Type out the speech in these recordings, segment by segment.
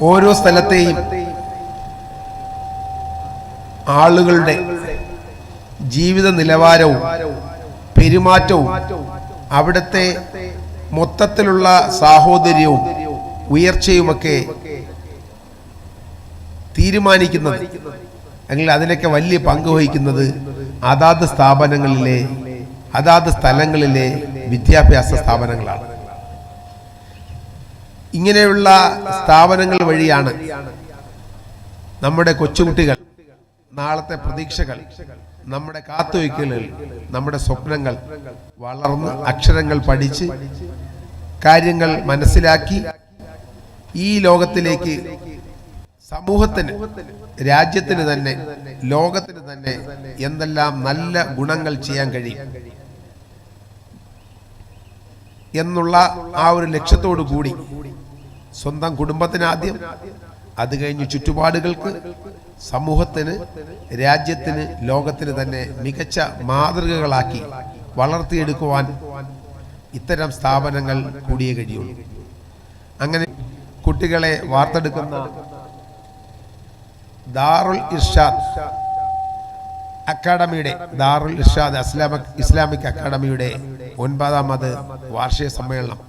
ഓരോ സ്ഥലത്തെയും ആളുകളുടെ ജീവിത നിലവാരവും പെരുമാറ്റവും അവിടുത്തെ മൊത്തത്തിലുള്ള സാഹോദര്യവും ഉയർച്ചയുമൊക്കെ തീരുമാനിക്കുന്നത് അല്ലെങ്കിൽ അതിനൊക്കെ വലിയ പങ്ക് വഹിക്കുന്നത് അതാത് സ്ഥാപനങ്ങളിലെ അതാത് സ്ഥലങ്ങളിലെ വിദ്യാഭ്യാസ സ്ഥാപനങ്ങളാണ്. ഇങ്ങനെയുള്ള സ്ഥാപനങ്ങൾ വഴിയാണ് നമ്മുടെ കൊച്ചുകുട്ടികൾ നാളത്തെ പ്രതീക്ഷകൾ നമ്മുടെ കാത്തുവയ്ക്കലുകൾ നമ്മുടെ സ്വപ്നങ്ങൾ വളർന്ന് അക്ഷരങ്ങൾ പഠിച്ച് കാര്യങ്ങൾ മനസ്സിലാക്കി ഈ ലോകത്തിലേക്ക് സമൂഹത്തിന് രാജ്യത്തിന് തന്നെ ലോകത്തിന് തന്നെ എന്തെല്ലാം നല്ല ഗുണങ്ങൾ ചെയ്യാൻ കഴിയും എന്നുള്ള ആ ഒരു ലക്ഷ്യത്തോടു കൂടി സ്വന്തം കുടുംബത്തിന് ആദ്യം. അത് കഴിഞ്ഞ് ചുറ്റുപാടുകൾക്ക് സമൂഹത്തിന് രാജ്യത്തിന് ലോകത്തിന് തന്നെ മികച്ച മാതൃകകളാക്കി വളർത്തിയെടുക്കുവാൻ ഇത്തരം സ്ഥാപനങ്ങൾ കൂടിയേ കഴിയുള്ളൂ. അങ്ങനെ കുട്ടികളെ വാർത്തെടുക്കുന്ന ദാറുൽ ഇർഷാദ് അക്കാഡമിയുടെ ദാറുൽ ഇർഷാദ് അസ്ലാമിക് ഇസ്ലാമിക് അക്കാഡമിയുടെ ഒൻപതാമത് വാർഷിക സമ്മേളനം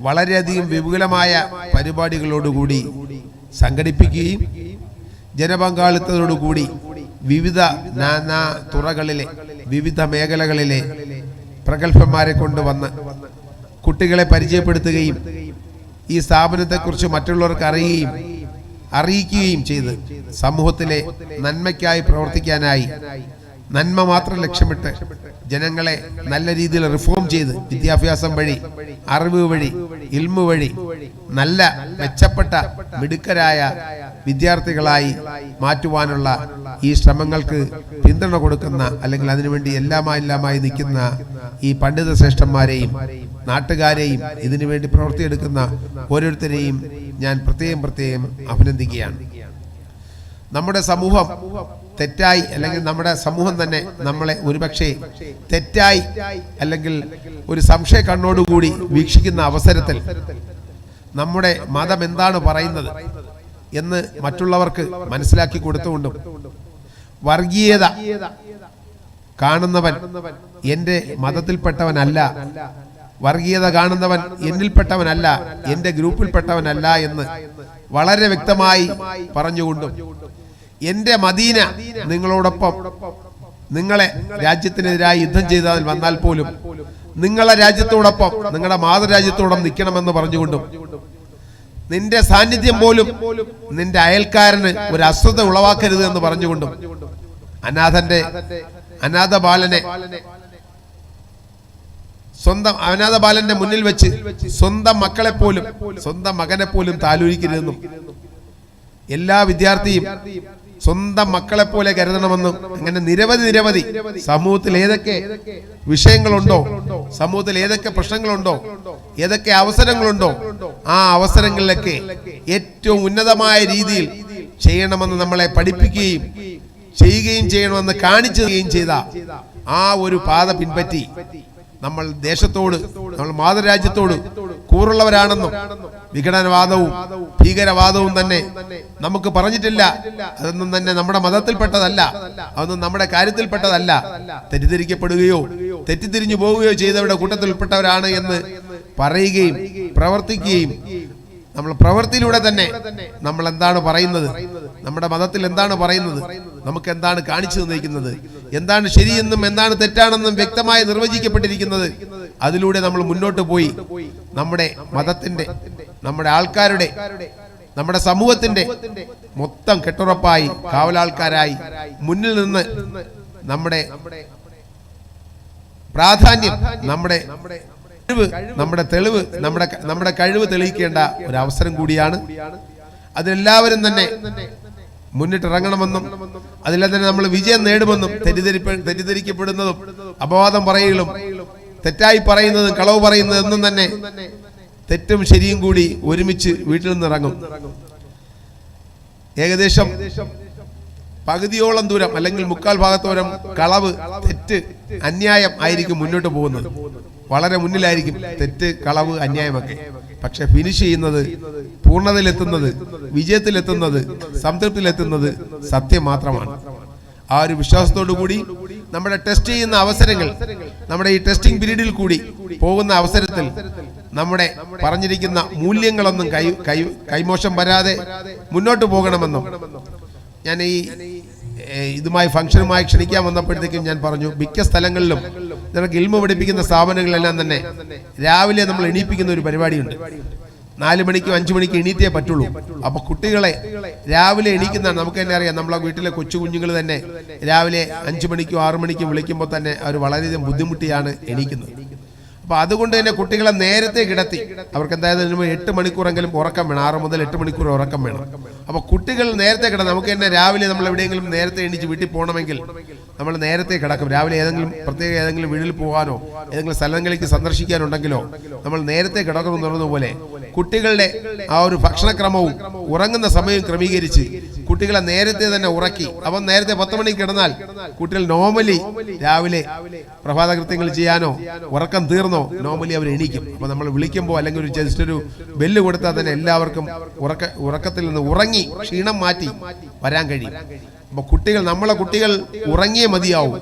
വളരെയധികം വിപുലമായ പരിപാടികളോടുകൂടി സംഘടിപ്പിക്കുകയും ജനപങ്കാളിത്തത്തോടുകൂടി വിവിധ നാനാ തുറകളിലെ വിവിധ മേഖലകളിലെ പ്രഗത്ഭന്മാരെ കൊണ്ടുവന്ന് കുട്ടികളെ പരിചയപ്പെടുത്തുകയും ഈ സ്ഥാപനത്തെക്കുറിച്ച് മറ്റുള്ളവർക്ക് അറിയുകയും അറിയിക്കുകയും ചെയ്ത് സമൂഹത്തിലെ നന്മയ്ക്കായി പ്രവർത്തിക്കാനായി നന്മ മാത്രം ലക്ഷ്യമിട്ട് ജനങ്ങളെ നല്ല രീതിയിൽ റിഫോം ചെയ്ത് വിദ്യാഭ്യാസം വഴി അറിവ് വഴി ഇൽമു വഴി നല്ല മെച്ചപ്പെട്ട മിടുക്കരായ വിദ്യാർത്ഥികളായി മാറ്റുവാനുള്ള ഈ ശ്രമങ്ങൾക്ക് പിന്തുണ കൊടുക്കുന്ന അല്ലെങ്കിൽ അതിനുവേണ്ടി എല്ലാമായി എല്ലാമായി നിൽക്കുന്ന ഈ പണ്ഡിത ശ്രേഷ്ഠന്മാരെയും നാട്ടുകാരെയും ഇതിനുവേണ്ടി പ്രവർത്തിയെടുക്കുന്ന ഓരോരുത്തരെയും ഞാൻ പ്രത്യേകം പ്രത്യേകം അഭിനന്ദിക്കുകയാണ്. നമ്മുടെ സമൂഹം തെറ്റായി അല്ലെങ്കിൽ നമ്മുടെ സമൂഹം തന്നെ നമ്മളെ ഒരുപക്ഷെ തെറ്റായി അല്ലെങ്കിൽ ഒരു സംശയ കണ്ണോടുകൂടി വീക്ഷിക്കുന്ന അവസരത്തിൽ നമ്മുടെ മതം എന്താണ് പറയുന്നത് എന്ന് മറ്റുള്ളവർക്ക് മനസ്സിലാക്കി കൊടുത്തുകൊണ്ടും വർഗീയത കാണുന്നവൻ എന്റെ മതത്തിൽപ്പെട്ടവനല്ല വർഗീയത കാണുന്നവൻ എന്നിൽപ്പെട്ടവനല്ല എന്റെ ഗ്രൂപ്പിൽപ്പെട്ടവനല്ല എന്ന് വളരെ വ്യക്തമായി പറഞ്ഞുകൊണ്ടും. എന്റെ മദീന നിങ്ങളോടൊപ്പം നിങ്ങളെ രാജ്യത്തിനെതിരായി യുദ്ധം ചെയ്താൽ വന്നാൽ പോലും നിങ്ങളെ രാജ്യത്തോടൊപ്പം നിങ്ങളുടെ മാതൃരാജ്യത്തോടൊപ്പം നിൽക്കണമെന്ന് പറഞ്ഞുകൊണ്ടും. നിന്റെ സാന്നിധ്യം പോലും നിന്റെ അയൽക്കാരന് ഒരു അസ്വത ഉളവാക്കരുത് എന്ന് പറഞ്ഞുകൊണ്ടും. അനാഥന്റെ അനാഥ ബാലനെ സ്വന്തം അനാഥ ബാലന്റെ മുന്നിൽ വെച്ച് സ്വന്തം മക്കളെ പോലും സ്വന്തം മകനെ പോലും താലൂരിക്കരുതെന്നും എല്ലാ വിദ്യാർത്ഥിയും സ്വന്തം മക്കളെ പോലെ കരുതണമെന്നും അങ്ങനെ നിരവധി നിരവധി സമൂഹത്തിൽ ഏതൊക്കെ വിഷയങ്ങളുണ്ടോ സമൂഹത്തിൽ ഏതൊക്കെ പ്രശ്നങ്ങളുണ്ടോ ഏതൊക്കെ അവസരങ്ങളുണ്ടോ ആ അവസരങ്ങളിലൊക്കെ ഏറ്റവും ഉന്നതമായ രീതിയിൽ ചെയ്യണമെന്ന് നമ്മളെ പഠിപ്പിക്കുകയും ചെയ്യുകയും ചെയ്യണമെന്ന് കാണിച്ചുതരികയും ചെയ്ത ആ ഒരു പാത പിൻപറ്റി നമ്മൾ ദേശത്തോട് നമ്മൾ മാതൃരാജ്യത്തോട് കൂറുള്ളവരാണെന്നും വിഘടനവാദവും ഭീകരവാദവും തന്നെ നമുക്ക് പറഞ്ഞിട്ടില്ല. അതൊന്നും തന്നെ നമ്മുടെ മതത്തിൽപ്പെട്ടതല്ല. അതൊന്നും നമ്മുടെ കാര്യത്തിൽപ്പെട്ടതല്ല. തെറ്റിദ്ധരിക്കപ്പെടുകയോ തെറ്റിദ്ധരിഞ്ഞു പോവുകയോ ചെയ്തവരുടെ കൂട്ടത്തിൽപ്പെട്ടവരാണ് എന്ന് പറയുകയും പ്രവർത്തിക്കുകയും നമ്മൾ പ്രവൃത്തിയിലൂടെ തന്നെ നമ്മൾ എന്താണ് പറയുന്നത്? നമ്മുടെ മതത്തിൽ എന്താണ് പറയുന്നത്? നമുക്ക് എന്താണ് കാണിച്ചു തന്നിരിക്കുന്നത്? എന്താണ് ശരിയെന്നും എന്താണ് തെറ്റാണെന്നും വ്യക്തമായി നിർവചിക്കപ്പെട്ടിരിക്കുന്നത്. അതിലൂടെ നമ്മൾ മുന്നോട്ട് പോയി. നമ്മുടെ മതത്തിന്റെ നമ്മുടെ ആൾക്കാരുടെ നമ്മുടെ സമൂഹത്തിന്റെ മൊത്തം കെട്ടുറപ്പായി കാവലാൾക്കാരായി മുന്നിൽ നിന്ന് നമ്മുടെ പ്രാധാന്യം നമ്മുടെ കഴിവ് നമ്മുടെ തെളിവ് നമ്മുടെ നമ്മുടെ കഴിവ് തെളിയിക്കേണ്ട ഒരു അവസരം കൂടിയാണ്. അതെല്ലാവരും തന്നെ മുന്നിട്ടിറങ്ങണമെന്നും അതിലെ തന്നെ നമ്മൾ വിജയം നേടുമെന്നും തെറ്റിദ്ധരിപ്പ തെറ്റിദ്ധരിക്കപ്പെടുന്നതും അപവാദം പറയുകയും തെറ്റായി പറയുന്നതും കളവ് പറയുന്നതും എന്നും തന്നെ തെറ്റും ശരിയും കൂടി ഒരുമിച്ച് വീട്ടിൽ നിന്ന് ഇറങ്ങും ഏകദേശം പകുതിയോളം ദൂരം അല്ലെങ്കിൽ മുക്കാൽ ഭാഗത്തോരം കളവ് തെറ്റ് അന്യായം ആയിരിക്കും മുന്നോട്ട് പോകുന്നത്. വളരെ മുന്നിലായിരിക്കും തെറ്റ് കളവ് അന്യായമൊക്കെ. പക്ഷെ ഫിനിഷ് ചെയ്യുന്നത് പൂർണതയിലെത്തുന്നത് വിജയത്തിലെത്തുന്നത് സംതൃപ്തിയിലെത്തുന്നത് സത്യം മാത്രമാണ്. ആ ഒരു വിശ്വാസത്തോടു കൂടി നമ്മുടെ ടെസ്റ്റ് ചെയ്യുന്ന അവസരങ്ങൾ നമ്മുടെ ഈ ടെസ്റ്റിംഗ് പീരീഡിൽ കൂടി പോകുന്ന അവസരത്തിൽ നമ്മുടെ പറഞ്ഞിരിക്കുന്ന മൂല്യങ്ങളൊന്നും കൈ കൈ കൈമോശം വരാതെ മുന്നോട്ട് പോകണമെന്നും ഞാൻ ഈ ഇതുമായി ഫംഗ്ഷനുമായി ക്ഷണിക്കാൻ വന്നപ്പോഴത്തേക്കും ഞാൻ പറഞ്ഞു മിക്ക സ്ഥലങ്ങളിലും നിനക്ക് ഇൽമ പഠിപ്പിക്കുന്ന സ്ഥാപനങ്ങളെല്ലാം തന്നെ രാവിലെ നമ്മൾ എണീപ്പിക്കുന്ന ഒരു പരിപാടിയുണ്ട്. നാല് മണിക്കും അഞ്ചു മണിക്കും എണീറ്റേ പറ്റുള്ളൂ. അപ്പൊ കുട്ടികളെ രാവിലെ എണീക്കുന്നതാണ്. നമുക്ക് തന്നെ അറിയാം നമ്മളെ വീട്ടിലെ കൊച്ചു കുഞ്ഞുങ്ങൾ തന്നെ രാവിലെ അഞ്ചു മണിക്കും ആറു മണിക്കും വിളിക്കുമ്പോൾ തന്നെ അവർ വളരെയധികം ബുദ്ധിമുട്ടിയാണ് എണീക്കുന്നത്. അപ്പൊ അതുകൊണ്ട് തന്നെ കുട്ടികളെ നേരത്തെ കിടത്തി. അവർക്ക് എന്തായാലും എട്ട് മണിക്കൂറെങ്കിലും ഉറക്കം വേണം. ആറ് മുതൽ എട്ട് മണിക്കൂർ ഉറക്കം വേണം. അപ്പൊ കുട്ടികൾ നേരത്തെ കിടന്നു നമുക്ക് തന്നെ രാവിലെ നമ്മൾ എവിടെയെങ്കിലും നേരത്തെ എണീച്ച് വീട്ടിൽ പോകണമെങ്കിൽ നമ്മൾ നേരത്തെ കിടക്കും. രാവിലെ ഏതെങ്കിലും പ്രത്യേക ഏതെങ്കിലും വീട്ടിൽ പോകാനോ ഏതെങ്കിലും സ്ഥലങ്ങളിലേക്ക് സന്ദർശിക്കാനുണ്ടെങ്കിലോ നമ്മൾ നേരത്തെ കിടക്കണം പറഞ്ഞതുപോലെ കുട്ടികളുടെ ആ ഒരു ഭക്ഷണക്രമവും ഉറങ്ങുന്ന സമയം ക്രമീകരിച്ച് കുട്ടികളെ നേരത്തെ തന്നെ ഉറക്കി. അവൻ നേരത്തെ പത്ത് മണിക്ക് കിടന്നാൽ കുട്ടികൾ നോർമലി രാവിലെ പ്രഭാത കൃത്യങ്ങൾ ചെയ്യാനോ ഉറക്കം തീർന്നോ നോർമലി അവർ എണീക്കും. അപ്പൊ നമ്മൾ വിളിക്കുമ്പോൾ അല്ലെങ്കിൽ ഒരു ജസ്റ്റ് ഒരു ബെല്ല് കൊടുത്താൽ തന്നെ എല്ലാവർക്കും ഉറക്ക ഉറക്കത്തിൽ നിന്ന് ഉറങ്ങി ക്ഷീണം മാറ്റി വരാൻ കഴിയും. അപ്പൊ കുട്ടികൾ നമ്മളെ കുട്ടികൾ ഉറങ്ങിയ മതിയാവും.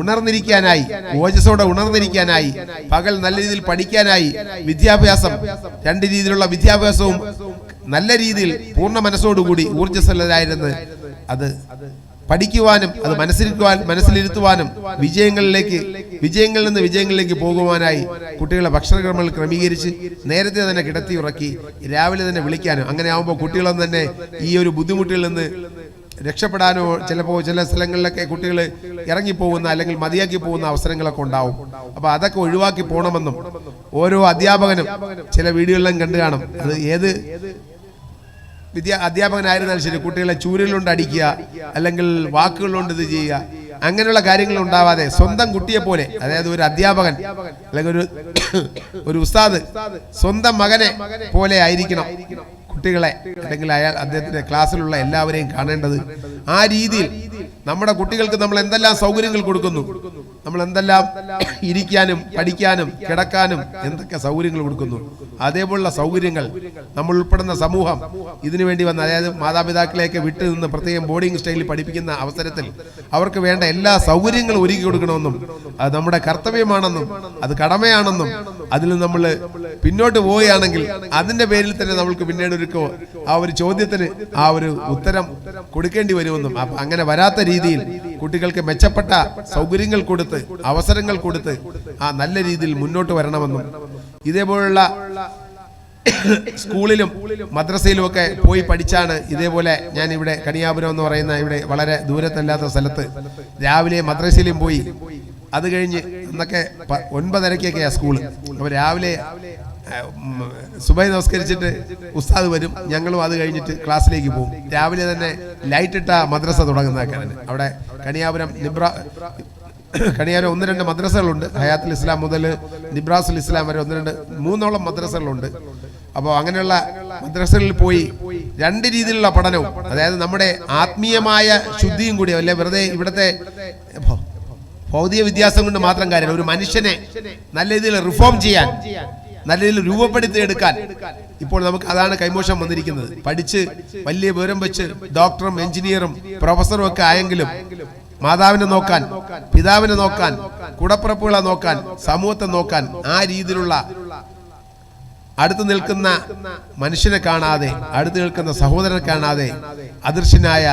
ഉണർന്നിരിക്കാനായി ഓജസ്സോടെ ഉണർന്നിരിക്കാനായി പകൽ നല്ല രീതിയിൽ പഠിക്കാനായി വിദ്യാഭ്യാസം രണ്ട് രീതിയിലുള്ള വിദ്യാഭ്യാസവും നല്ല രീതിയിൽ പൂർണ മനസ്സോടുകൂടി ഊർജസ്വലരായിരുന്ന് അത് പഠിക്കുവാനും അത് മനസ്സിലിരുത്തുവാൻ മനസ്സിലിരുത്തുവാനും വിജയങ്ങളിലേക്ക് വിജയങ്ങളിൽ നിന്ന് വിജയങ്ങളിലേക്ക് പോകുവാനായി കുട്ടികളെ ഭക്ഷണക്രമങ്ങൾ ക്രമീകരിച്ച് നേരത്തെ തന്നെ കിടത്തി ഉറക്കി രാവിലെ തന്നെ വിളിക്കാനും. അങ്ങനെ ആകുമ്പോൾ കുട്ടികളൊന്നും തന്നെ ഈ ഒരു ബുദ്ധിമുട്ടിൽ നിന്ന് രക്ഷപ്പെടാനോ ചിലപ്പോൾ ചില സ്ഥലങ്ങളിലൊക്കെ കുട്ടികൾ ഇറങ്ങിപ്പോകുന്ന അല്ലെങ്കിൽ മതിയാക്കി പോകുന്ന അവസരങ്ങളൊക്കെ ഉണ്ടാവും. അപ്പോൾ അതൊക്കെ ഒഴിവാക്കി പോകണമെന്നും ഓരോ അധ്യാപകനും ചില വീഡിയോകളിലും കണ്ടു കാണും. അത് ഏത് വിദ്യാ അധ്യാപകനായിരുന്നാലും ശരി കുട്ടികളെ ചൂരലുകൊണ്ട് അടിക്കുക അല്ലെങ്കിൽ വാക്കുകളുകൊണ്ട് ഇത് ചെയ്യുക അങ്ങനെയുള്ള കാര്യങ്ങൾ ഉണ്ടാവാതെ സ്വന്തം കുട്ടിയെ പോലെ അതായത് ഒരു അധ്യാപകൻ അല്ലെങ്കിൽ ഒരു ഒരു ഉസ്താദ് സ്വന്തം മകനെ പോലെ ആയിരിക്കണം കുട്ടികളെ അല്ലെങ്കിൽ അയാൾ അദ്ദേഹത്തിന്റെ ക്ലാസ്സിലുള്ള എല്ലാവരെയും കാണേണ്ടത്. ആ രീതിയിൽ നമ്മുടെ കുട്ടികൾക്ക് നമ്മൾ എന്തെല്ലാം സൗകര്യങ്ങൾ കൊടുക്കുന്നു? നമ്മൾ എന്തെല്ലാം ഇരിക്കാനും പഠിക്കാനും കിടക്കാനും എന്തൊക്കെ സൗകര്യങ്ങൾ കൊടുക്കുന്നു. അതേപോലുള്ള സൗകര്യങ്ങൾ നമ്മൾ ഉൾപ്പെടുന്ന സമൂഹം ഇതിനു വേണ്ടി വന്ന അതായത് മാതാപിതാക്കളെയൊക്കെ വിട്ടു നിന്ന് പ്രത്യേകം ബോർഡിംഗ് സ്റ്റൈലിൽ പഠിപ്പിക്കുന്ന അവസരത്തിൽ അവർക്ക് വേണ്ട എല്ലാ സൗകര്യങ്ങളും ഒരുക്കി കൊടുക്കണമെന്നും അത് നമ്മുടെ കർത്തവ്യമാണെന്നും അത് കടമയാണെന്നും അതിൽ നമ്മൾ പിന്നോട്ട് പോവുകയാണെങ്കിൽ അതിന്റെ പേരിൽ തന്നെ നമ്മൾക്ക് പിന്നീട് ഒരു ആ ഒരു ചോദ്യത്തിന് ആ ഒരു ഉത്തരം കൊടുക്കേണ്ടി വരുമെന്നും അങ്ങനെ വരാത്ത രീതിയിൽ കുട്ടികൾക്ക് മെച്ചപ്പെട്ട സൗകര്യങ്ങൾ കൊടുത്ത് അവസരങ്ങൾ കൊടുത്ത് ആ നല്ല രീതിയിൽ മുന്നോട്ട് വരണമെന്നും ഇതേപോലുള്ള സ്കൂളിലും മദ്രസയിലും ഒക്കെ പോയി പഠിച്ചാണ് ഇതേപോലെ ഞാൻ ഇവിടെ കണിയാപുരം എന്ന് പറയുന്ന ഇവിടെ വളരെ ദൂരത്തല്ലാത്ത സ്ഥലത്ത് രാവിലെ മദ്രസയിലും പോയി. അത് കഴിഞ്ഞ് അന്നൊക്കെ ഒൻപതരക്കൊക്കെയാണ് ഒൻപതരക്കൊക്കെയാ സ്കൂൾ. അപ്പൊ രാവിലെ സുബൈ നമസ്കരിച്ചിട്ട് ഉസ്താദ് വരും. ഞങ്ങളും അത് കഴിഞ്ഞിട്ട് ക്ലാസ്സിലേക്ക് പോകും. രാവിലെ തന്നെ ലൈറ്റ് ഇട്ട മദ്രസ തുടങ്ങുന്നതൊക്കെയാണ് അവിടെ കണിയാപുരം നിബ്ര കണിയാപുരം ഒന്ന് രണ്ട് മദ്രസകളുണ്ട്. ഹയാത്തുൽ ഇസ്ലാം മുതൽ നിബ്രാസുൽ ഇസ്ലാം വരെ ഒന്ന് രണ്ട് മൂന്നോളം മദ്രസകളുണ്ട്. അപ്പോൾ അങ്ങനെയുള്ള മദ്രസകളിൽ പോയി രണ്ട് രീതിയിലുള്ള പഠനവും അതായത് നമ്മുടെ ആത്മീയമായ ശുദ്ധിയും കൂടി അല്ലെ? വെറുതെ ഇവിടുത്തെ ഭൗതിക വിദ്യാസം കൊണ്ട് മാത്രം കാര്യമില്ല. ഒരു മനുഷ്യനെ നല്ല രീതിയിൽ റിഫോം ചെയ്യാൻ നല്ല രീതിയിൽ രൂപപ്പെടുത്തി എടുക്കാൻ ഇപ്പോൾ നമുക്ക് അതാണ് കൈമോശം വന്നിരിക്കുന്നത്. പഠിച്ച് വലിയ വിവരം വെച്ച് ഡോക്ടറും എഞ്ചിനീയറും പ്രൊഫസറും ഒക്കെ ആയെങ്കിലും മാതാവിനെ നോക്കാൻ പിതാവിനെ നോക്കാൻ കുടപ്പിറപ്പുകളെ നോക്കാൻ സമൂഹത്തെ നോക്കാൻ ആ രീതിയിലുള്ള അടുത്ത് നിൽക്കുന്ന മനുഷ്യനെ കാണാതെ അടുത്ത് നിൽക്കുന്ന സഹോദരനെ കാണാതെ അദൃശ്യനായ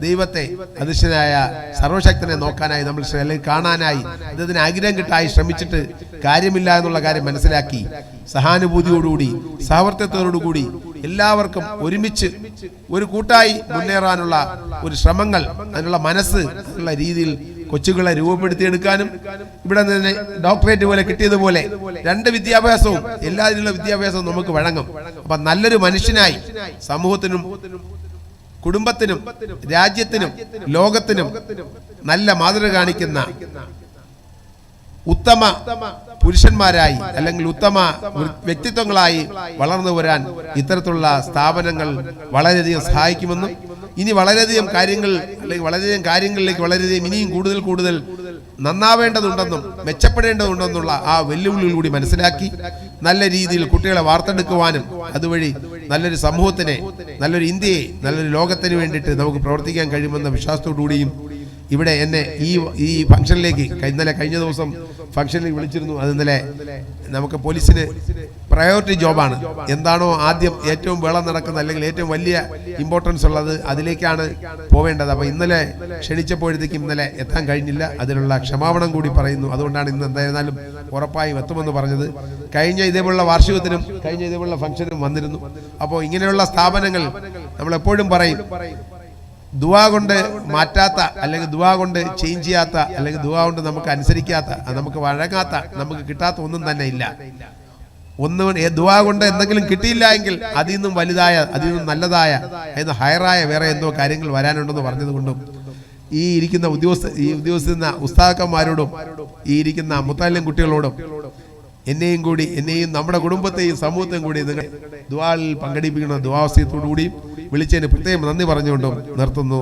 ദൈവത്തെ അദൃശ്യനായ സർവശക്തനെ നോക്കാനായി നമ്മൾ അല്ലെങ്കിൽ കാണാനായി ഇതിന് ആഗ്രഹം കിട്ടായി ശ്രമിച്ചിട്ട് കാര്യമില്ല എന്നുള്ള കാര്യം മനസ്സിലാക്കി സഹാനുഭൂതിയോടുകൂടി സഹവർത്തത്തോടുകൂടി എല്ലാവർക്കും ഒരുമിച്ച് ഒരു കൂട്ടായി മുന്നേറാനുള്ള ഒരു ശ്രമങ്ങൾ അതിനുള്ള മനസ്സ് എന്നുള്ള രീതിയിൽ കൊച്ചുകളെ രൂപപ്പെടുത്തിയെടുക്കാനും ഇവിടെ നിന്ന് ഡോക്ടറേറ്റ് പോലെ കിട്ടിയതുപോലെ രണ്ട് വിദ്യാഭ്യാസവും എല്ലാ വിദ്യാഭ്യാസവും നമുക്ക് വഴങ്ങും. അപ്പൊ നല്ലൊരു മനുഷ്യനായി സമൂഹത്തിനും കുടുംബത്തിനും രാജ്യത്തിനും ലോകത്തിനും നല്ല മാതൃക കാണിക്കുന്ന ഉത്തമ പുരുഷന്മാരായി അല്ലെങ്കിൽ ഉത്തമ വ്യക്തിത്വങ്ങളായി വളർന്നു വരാൻ ഇത്തരത്തിലുള്ള സ്ഥാപനങ്ങൾ വളരെയധികം സഹായിക്കുമെന്നും ഇനി വളരെയധികം കാര്യങ്ങൾ അല്ലെങ്കിൽ വളരെയധികം കാര്യങ്ങളിലേക്ക് വളരെയധികം ഇനിയും കൂടുതൽ കൂടുതൽ നന്നാവേണ്ടതുണ്ടെന്നും മെച്ചപ്പെടേണ്ടതുണ്ടെന്നുള്ള ആ വെല്ലുവിളികൾ കൂടി മനസ്സിലാക്കി നല്ല രീതിയിൽ കുട്ടികളെ വാർത്തെടുക്കുവാനും അതുവഴി നല്ലൊരു സമൂഹത്തിനെ നല്ലൊരു ഇന്ത്യയെ നല്ലൊരു ലോകത്തിന് വേണ്ടിയിട്ട് നമുക്ക് പ്രവർത്തിക്കാൻ കഴിയുമെന്ന വിശ്വാസത്തോടുകൂടിയും ഇവിടെ എന്നെ ഈ ഈ ഫംഗ്ഷനിലേക്ക് ഇന്നലെ കഴിഞ്ഞ ദിവസം ഫംഗ്ഷനിൽ വിളിച്ചിരുന്നു. അത് ഇന്നലെ നമുക്ക് പോലീസിന് പ്രയോറിറ്റി ജോബാണ്. എന്താണോ ആദ്യം ഏറ്റവും വേളം നടക്കുന്നത് അല്ലെങ്കിൽ ഏറ്റവും വലിയ ഇമ്പോർട്ടൻസ് ഉള്ളത് അതിലേക്കാണ് പോവേണ്ടത്. അപ്പോൾ ഇന്നലെ ക്ഷണിച്ചപ്പോഴത്തേക്കും ഇന്നലെ എത്താൻ കഴിഞ്ഞില്ല. അതിനുള്ള ക്ഷമാപണം കൂടി പറയുന്നു. അതുകൊണ്ടാണ് ഇന്ന് എന്തായിരുന്നാലും ഉറപ്പായും എത്തുമെന്ന് പറഞ്ഞത്. കഴിഞ്ഞ ഇതേപോലുള്ള വാർഷികത്തിനും കഴിഞ്ഞ ഇതേപോലുള്ള ഫംഗ്ഷനും വന്നിരുന്നു. അപ്പോൾ ഇങ്ങനെയുള്ള സ്ഥാപനങ്ങൾ നമ്മളെപ്പോഴും പറയും. ദുവാ കൊണ്ട് മാറ്റാത്ത അല്ലെങ്കിൽ ദുവാ കൊണ്ട് ചേഞ്ച് ചെയ്യാത്ത അല്ലെങ്കിൽ ദുവാ കൊണ്ട് നമുക്ക് അനുസരിക്കാത്ത നമുക്ക് വഴങ്ങാത്ത നമുക്ക് കിട്ടാത്ത ഒന്നും തന്നെ ഇല്ല. ഒന്നും ദുവാ കൊണ്ട് എന്തെങ്കിലും കിട്ടിയില്ല എങ്കിൽ അതിൽ നിന്നും വലുതായ അതിൽ നിന്നും നല്ലതായ അതായത് ഹയറായ വേറെ എന്തോ കാര്യങ്ങൾ വരാനുണ്ടെന്ന് പറഞ്ഞതുകൊണ്ടും ഈ ഇരിക്കുന്ന ഉദ്യോഗസ്ഥ ഈ ഉദ്യോഗസ്ഥ ഉസ്താക്കന്മാരോടും ഈ ഇരിക്കുന്ന മുത്താലിം കുട്ടികളോടും എന്നെയും കൂടി എന്നെയും നമ്മുടെ കുടുംബത്തെയും സമൂഹത്തെയും കൂടി നിങ്ങൾ ദ്വാലിൽ പങ്കെടുപ്പിക്കുന്ന ദുവാവസ്ഥയത്തോടു കൂടിയും വിളിച്ചതിന് പ്രത്യേകം നന്ദി പറഞ്ഞുകൊണ്ടും നിർത്തുന്നു.